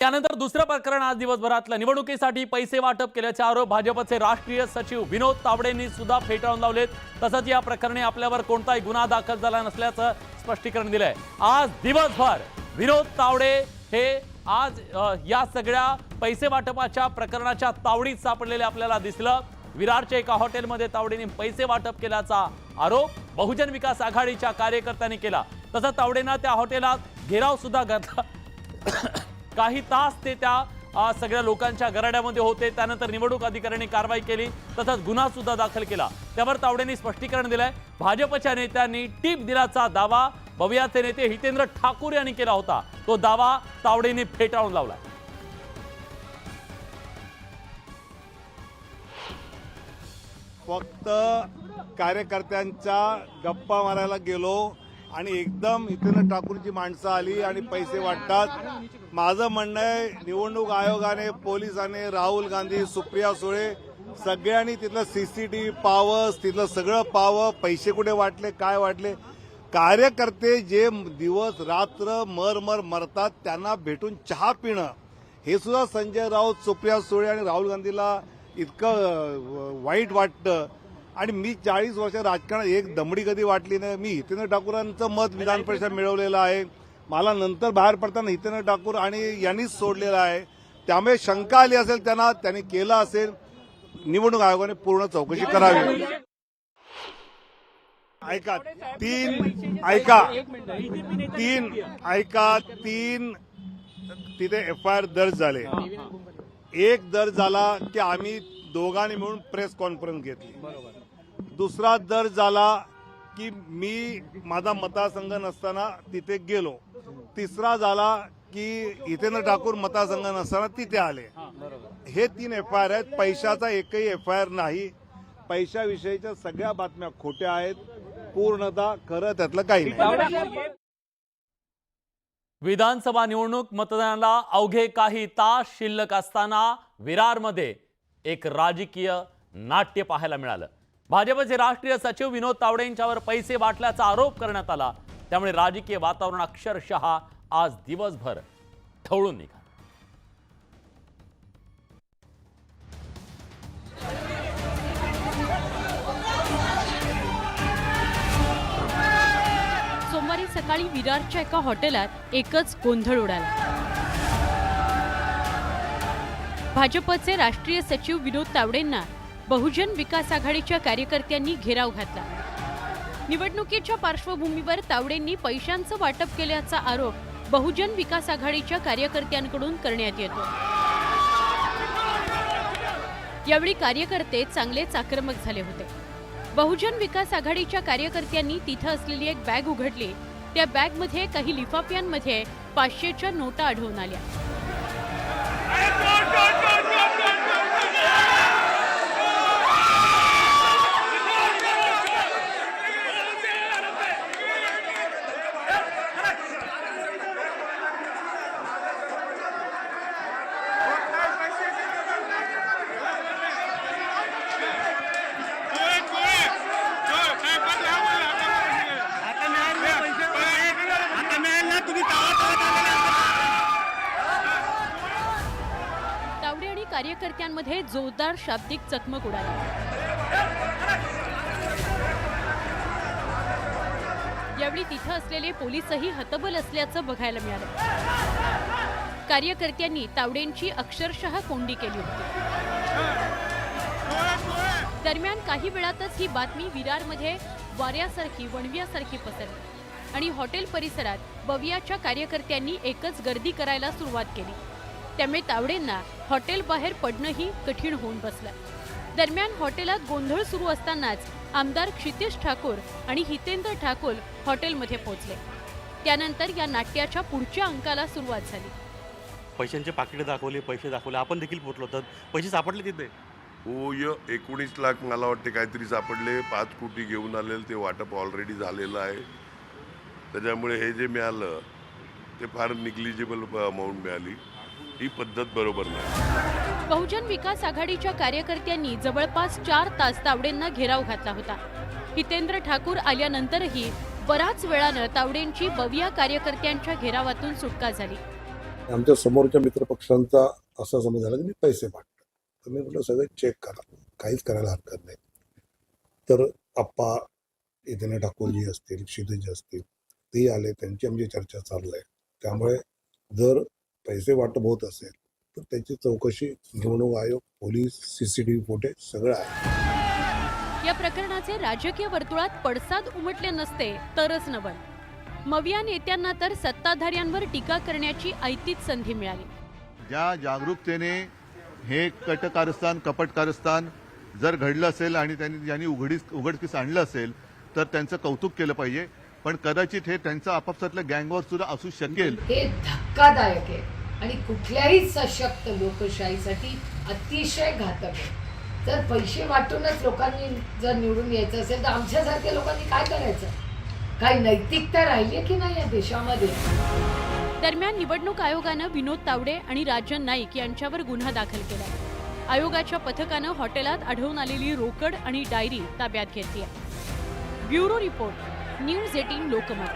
त्यानंतर दुसरं प्रकरण आज दिवसभरातलं. निवडणुकीसाठी पैसे वाटप केल्याचे आरोप भाजपचे राष्ट्रीय सचिव विनोद तावडेंनी सुद्धा फेटाळून लावलेत. तसंच या प्रकरणी आपल्यावर कोणताही गुन्हा दाखल झाला नसल्याचं स्पष्टीकरण दिलंय. आज दिवसभर विनोद तावडे हे आज या सगळ्या पैसे वाटपाच्या प्रकरणाच्या तावडीत सापडलेले आपल्याला दिसलं. विरारच्या एका हॉटेलमध्ये तावडेंनी पैसे वाटप केल्याचा आरोप बहुजन विकास आघाडीच्या कार्यकर्त्यांनी केला. तसंच तावडेंना त्या हॉटेलात घेराव सुद्धा घातला काही तास ते त्या सगळ्या लोकांच्या गराड्यामध्ये होते. त्यानंतर निवडणूक अधिकाऱ्यांनी कारवाई केली. तसंच गुन्हा सुद्धा दाखल केला. त्यावर तावडेंनी स्पष्टीकरण दिलंय. भाजपच्या नेत्यांनी टीप दिल्याचा दावा. भवियाचे नेते हितेंद्र ठाकूर यांनी केला होता. तो दावा तावडेंनी फेटाळून लावलाय. फक्त कार्यकर्त्यांच्या गप्पा मारायला गेलो. आणि एकदम इथं ठाकूरची माणसं आली आणि पैसे वाटतात. माझं म्हणणं आहे निवडणूक आयोगाने पोलिसांनी राहुल गांधी सुप्रिया सुळे सगळ्यांनी तिथलं सीसीटीव्ही पावं तिथलं सगळं पावं पैसे कुठे वाटले काय वाटले? कार्यकर्ते जे दिवस रात्र मर मर मरतात त्यांना भेटून चहा पिणं. हे सुद्धा संजय राऊत सुप्रिया सुळे आणि राहुल गांधीला इतकं वाईट वाटतं. आणि मी चाळीस वर्ष राजकारणात एक दमडी कधी वाटली नाही. मी हितेंद्र ठाकूरांचं मत विधान परिषद मिळवलेलं आहे. मला नंतर बाहेर पडताना हितेंद्र ठाकूर आणि यांनीच सोडलेलं आहे. त्यामुळे शंका आली असेल त्यांना त्यांनी केलं असेल निवडणूक आयोगाने पूर्ण चौकशी करावी. ऐका तीन ऐका. तीन ऐका तीन तिथे एफ आय आर दर्ज झाले. एक दर्ज झाला की आम्ही दोघांनी मिळून प्रेस कॉन्फरन्स घेतली. दुसरा दर्ज झाला की मी माझा मतदारसंघ नसताना तिथे गेलो. तिसरा झाला की हितेंद्र ठाकूर मतदारसंघ नसताना तिथे आले. हे तीन एफ आय आर आहेत. पैशाचा एकही एफ आय आर नाही. पैशाविषयीच्या सगळ्या बातम्या खोट्या आहेत. पूर्णतः खरं त्यातलं काही नाही. विधानसभा निवडणूक मतदानाला अवघे काही तास शिल्लक असताना विरारमध्ये एक राजकीय नाट्य पाहायला मिळालं. भाजपचे राष्ट्रीय सचिव विनोद तावडे यांच्यावर पैसे वाटल्याचा आरोप करण्यात आला. त्यामुळे राजकीय वातावरण अक्षरशः आज दिवसभर ढवळून निघालं. सोमवारी सकाळी विरारच्या एका हॉटेलात एकच गोंधळ उडाला. भाजपचे राष्ट्रीय सचिव विनोद तावडेंना बहुजन विकास आघाडीच्या कार्यकर्त्यांनी घेराव घातला. निवडणुकीच्या पार्श्वभूमीवर तावडेंनी पैशांचं वाटप केल्याचा आरोप बहुजन विकास आघाडीच्या कार्यकर्त्यांकडून करण्यात येतो. यावेळी कार्यकर्ते चांगलेच आक्रमक झाले होते. बहुजन विकास आघाडीच्या कार्यकर्त्यांनी तिथं असलेली एक बॅग उघडली. त्या बॅगमध्ये काही लिफाफ्यांमध्ये पाचशेच्या नोटा आढळून आल्या. कार्यकर्त्यांमध्ये जोरदार शाब्दिक चकमक उडाली. यावेळी तिथं असलेले पोलीसही हतबल असल्याचं बघायला मिळालं. कार्यकर्त्यांनी तावडेंची अक्षरशः कोंडी केली होती. दरम्यान काही वेळातच ही बातमी विरारमध्ये वाऱ्यासारखी वणव्यासारखी पसरली आणि हॉटेल परिसरात बवियाच्या कार्यकर्त्यांनी एकच गर्दी करायला सुरुवात केली. त्यामुळे तावडेंना हॉटेल बाहेर पडणंही कठीण होऊन बसलं. दरम्यान हॉटेलात गोंधळ सुरू असतानाच आमदार क्षितेश ठाकूर आणि हितेंद्र ठाकूर हॉटेलमध्ये पोहोचले. त्यानंतर या नाट्याच्या पुढच्या अंकाला सुरुवात झाली. पैशांचे पाकिटं दाखवले पैसे दाखवले. आपण देखील पोचलो तर पैसे सापडले तिथे? होय एकोणीस लाख मला वाटते काहीतरी सापडले. पाच कोटी घेऊन आलेलं ते वाटप ऑलरेडी झालेलं आहे. त्याच्यामुळे हे जे मिळालं ते फार निग्लिजिबल अमाऊंट मिळाली. ही पद्धत बरोबर नाही. बहुजन विकास आघाडीच्या कार्यकर्त्यांनी जवळपास चार तास तावडेंना घेराव घातला होता. हितेंद्र ठाकूर आल्यानंतरही बराच वेळानं तावडेंची बविया कार्यकर्त्यांच्या घेरावातून सुटका झाली. आमच्या समोरच्या मित्रपक्षांचा असा समज झाला की मी पैसे वाटतो तर मी म्हटलं सगळं चेक करा. काहीच करायला हरकत नाही. तर आप्पा इथे ठाकूरजी असतील क्षितिज असतील तेही आले. त्यांची आमची चर्चा चालू आहे. त्यामुळे जर पैसे वाटप होत असेल तर त्याची चौकशी निवडणूक आयोग police C C T V footage सगळं आहे. या प्रकरणाचे राजकीय वर्तुळात पडसाद उमटले नसते तरच नवल. मविया नेत्यांना तर सत्ताधाऱ्यांवर टीका करण्याची ऐतीच संधी मिळाली. ज्या जागरूकतेने हे कटकारस्थान कपटकारस्थान जर घडलं असेल आणि त्यांनी ज्यांनी उघडीस उघडकीस आणलं असेल तर त्यांचं कौतुक केलं पाहिजे. पण कदाचित हे त्यांचं आपापसातलं गँगवॉर सुद्धा असू शकेल. हे धक्कादायक आहे. आणि कुठल्याही सशक्त लोकशाहीसाठी अतिशय घातक आहे. जर पैसे वाटूनच लोकांनी जर निवडून यायचं असेल तर आमच्यासारख्या लोकांनी काय करायचं? काही नैतिकता राहिली आहे की नाही या देशामध्ये? दरम्यान निवडणूक आयोगानं विनोद तावडे आणि राजन नाईक यांच्यावर गुन्हा दाखल केला. आयोगाच्या पथकानं हॉटेलात आढळून आलेली रोकड आणि डायरी ताब्यात घेतली आहे. Bureau report news eighteen Lokmat.